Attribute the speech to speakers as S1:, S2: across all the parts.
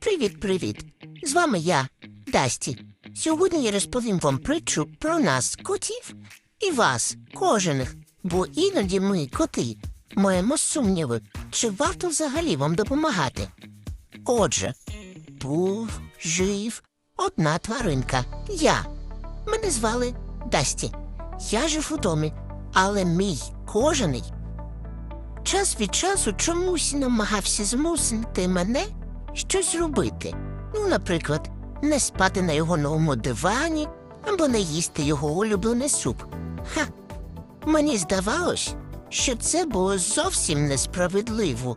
S1: Привіт-привіт! З вами я, Дасті. Сьогодні я розповім вам притчу про нас, котів, і вас, кожених, бо іноді ми, коти, маємо сумніви, чи варто взагалі вам допомагати. Отже, був жив одна тваринка. Я. Мене звали Дасті. Я жив у домі, але мій кожений час від часу чомусь намагався змусити мене щось робити. Ну, наприклад, не спати на його новому дивані або не їсти його улюблений суп. Ха. Мені здавалось, що це було зовсім несправедливо.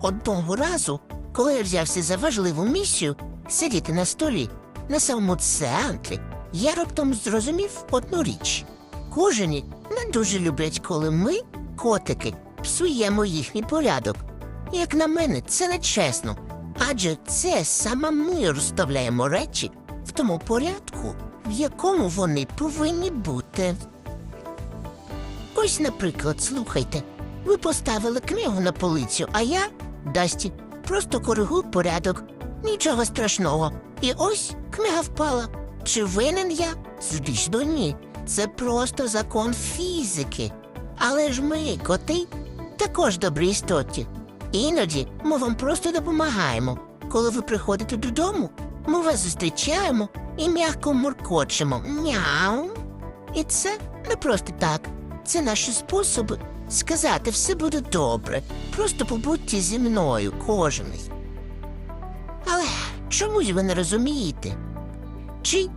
S1: Одного разу, коли я взявся за важливу місію сидіти на столі на самому центрі, я раптом зрозумів одну річ. Кожені не дуже люблять, коли ми, котики, псуємо їхній порядок. Як на мене, це не чесно, адже це саме ми розставляємо речі в тому порядку, в якому вони повинні бути. Ось, наприклад, слухайте, ви поставили книгу на полицю, а я, Дасті, просто коригую порядок. Нічого страшного. І ось книга впала. Чи винен я? Звісно, ні. Це просто закон фізики. Але ж ми, коти, також добрі істоті. Іноді ми вам просто допомагаємо. Коли ви приходите додому, ми вас зустрічаємо і м'яко муркочемо. Мяу. І це не просто так. Це наші способи сказати все буде добре. Просто побудьте зі мною, кожний. Але чомусь ви не розумієте? Чи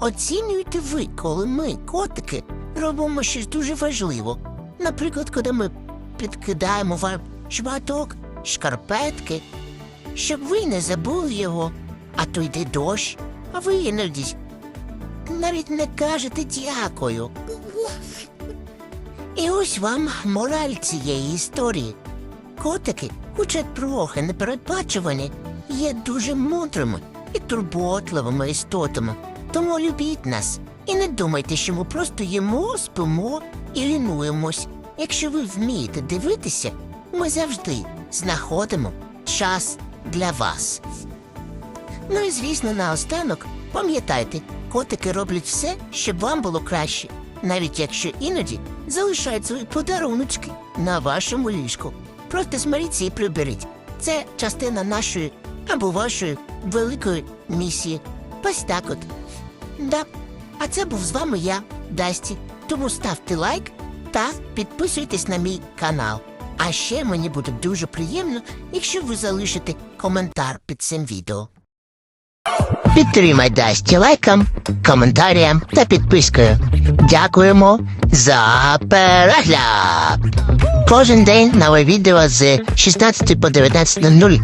S1: оцінюєте ви, коли ми, котики, робимо щось дуже важливо? Наприклад, коли ми підкидаємо вам шматок шкарпетки, щоб ви не забули його, а то йде дощ, а ви іноді навіть не кажете дякую. І ось вам мораль цієї історії. Котики, хоча трохи непередбачувані, є дуже мудрими і турботливими істотами. Тому любіть нас і не думайте, що ми просто їмо, спимо і лінуємось. Якщо ви вмієте дивитися, ми завжди знаходимо час для вас. Ну і звісно, наостанок, пам'ятайте, котики роблять все, щоб вам було краще, навіть якщо іноді залишають свої подаруночки на вашому ліжку. Просто смиріться і приберіть. Це частина нашої або вашої великої місії. Ось так от. Да. А це був з вами я, Дасті. Тому ставте лайк та підписуйтесь на мій канал. А ще мені буде дуже приємно, якщо ви залишите коментар під цим відео. Підтримай Дасті лайком, коментарем та підпискою. Дякуємо за перегляд! Кожен день нове відео з 16 по 19.00.